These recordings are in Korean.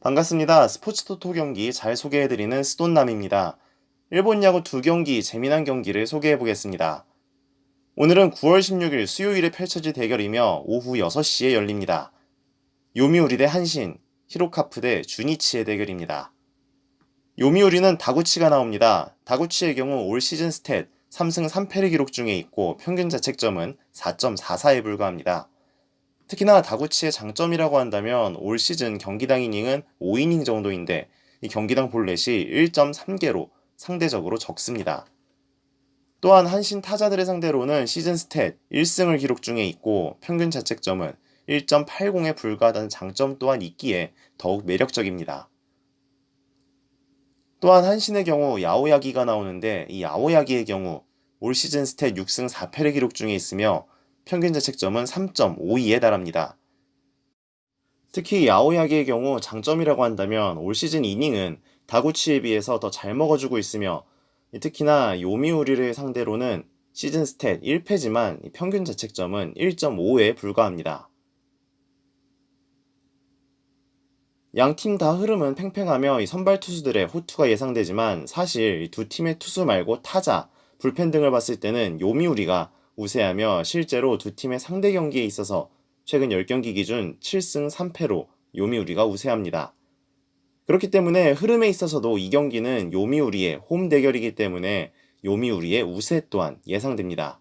반갑습니다. 스포츠토토 경기 잘 소개해드리는 스돈남입니다. 일본 야구 두 경기 재미난 경기를 소개해보겠습니다. 오늘은 9월 16일 수요일에 펼쳐질 대결이며 오후 6시에 열립니다. 요미우리 대 한신, 히로카프 대 주니치의 대결입니다. 요미우리는 다구치가 나옵니다. 다구치의 경우 올 시즌 스탯 3승 3패를 기록 중에 있고 평균 자책점은 4.44에 불과합니다. 특히나 다구치의 장점이라고 한다면 올 시즌 경기당 이닝은 5이닝 정도인데 이 경기당 볼넷이 1.3개로 상대적으로 적습니다. 또한 한신 타자들의 상대로는 시즌 스탯 1승을 기록 중에 있고 평균 자책점은 1.80에 불과하다는 장점 또한 있기에 더욱 매력적입니다. 또한 한신의 경우 야오야기가 나오는데 이 야오야기의 경우 올 시즌 스탯 6승 4패를 기록 중에 있으며 평균 자책점은 3.52에 달합니다. 특히 야오야기의 경우 장점이라고 한다면 올 시즌 이닝은 다구치에 비해서 더 잘 먹어주고 있으며 특히나 요미우리를 상대로는 시즌 스탯 1패지만 평균 자책점은 1.5에 불과합니다. 양 팀 다 흐름은 팽팽하며 선발 투수들의 호투가 예상되지만 사실 두 팀의 투수 말고 타자, 불펜 등을 봤을 때는 요미우리가 우세하며 실제로 두 팀의 상대 경기에 있어서 최근 10경기 기준 7승 3패로 요미우리가 우세합니다. 그렇기 때문에 흐름에 있어서도 이 경기는 요미우리의 홈 대결이기 때문에 요미우리의 우세 또한 예상됩니다.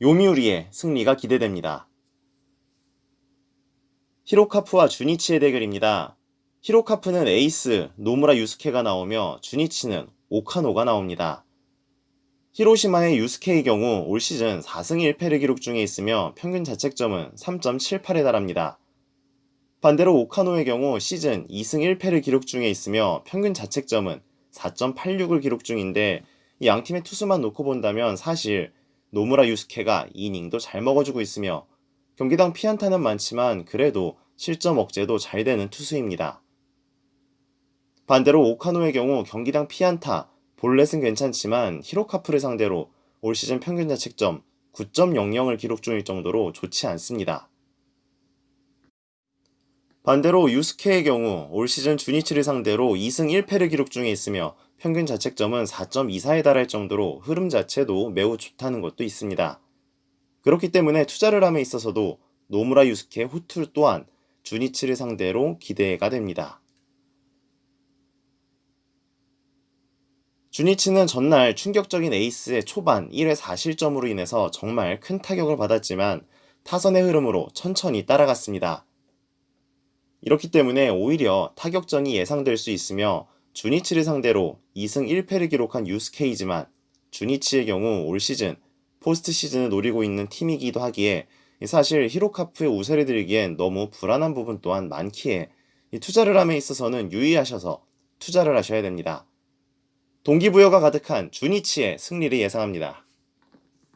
요미우리의 승리가 기대됩니다. 히로카프와 주니치의 대결입니다. 히로카프는 에이스 노무라 유스케가 나오며 주니치는 오카노가 나옵니다. 히로시마의 유스케의 경우 올 시즌 4승 1패를 기록 중에 있으며 평균 자책점은 3.78에 달합니다. 반대로 오카노의 경우 시즌 2승 1패를 기록 중에 있으며 평균 자책점은 4.86을 기록 중인데 이 양 팀의 투수만 놓고 본다면 사실 노무라 유스케가 이닝도 잘 먹어주고 있으며 경기당 피안타는 많지만 그래도 실점 억제도 잘 되는 투수입니다. 반대로 오카노의 경우 경기당 피안타, 볼넷은 괜찮지만 히로카프를 상대로 올 시즌 평균 자책점 9.00을 기록 중일 정도로 좋지 않습니다. 반대로 유스케의 경우 올 시즌 주니치를 상대로 2승 1패를 기록 중에 있으며 평균 자책점은 4.24에 달할 정도로 흐름 자체도 매우 좋다는 것도 있습니다. 그렇기 때문에 투자를 함에 있어서도 노무라 유스케 호투 또한 주니치를 상대로 기대가 됩니다. 주니치는 전날 충격적인 에이스의 초반 1회 4실점으로 인해서 정말 큰 타격을 받았지만 타선의 흐름으로 천천히 따라갔습니다. 이렇기 때문에 오히려 타격전이 예상될 수 있으며 주니치를 상대로 2승 1패를 기록한 유스케이지만 주니치의 경우 올 시즌 포스트 시즌을 노리고 있는 팀이기도 하기에 사실 히로카프의 우세를 들기엔 너무 불안한 부분 또한 많기에 투자를 함에 있어서는 유의하셔서 투자를 하셔야 됩니다. 동기부여가 가득한 주니치의 승리를 예상합니다.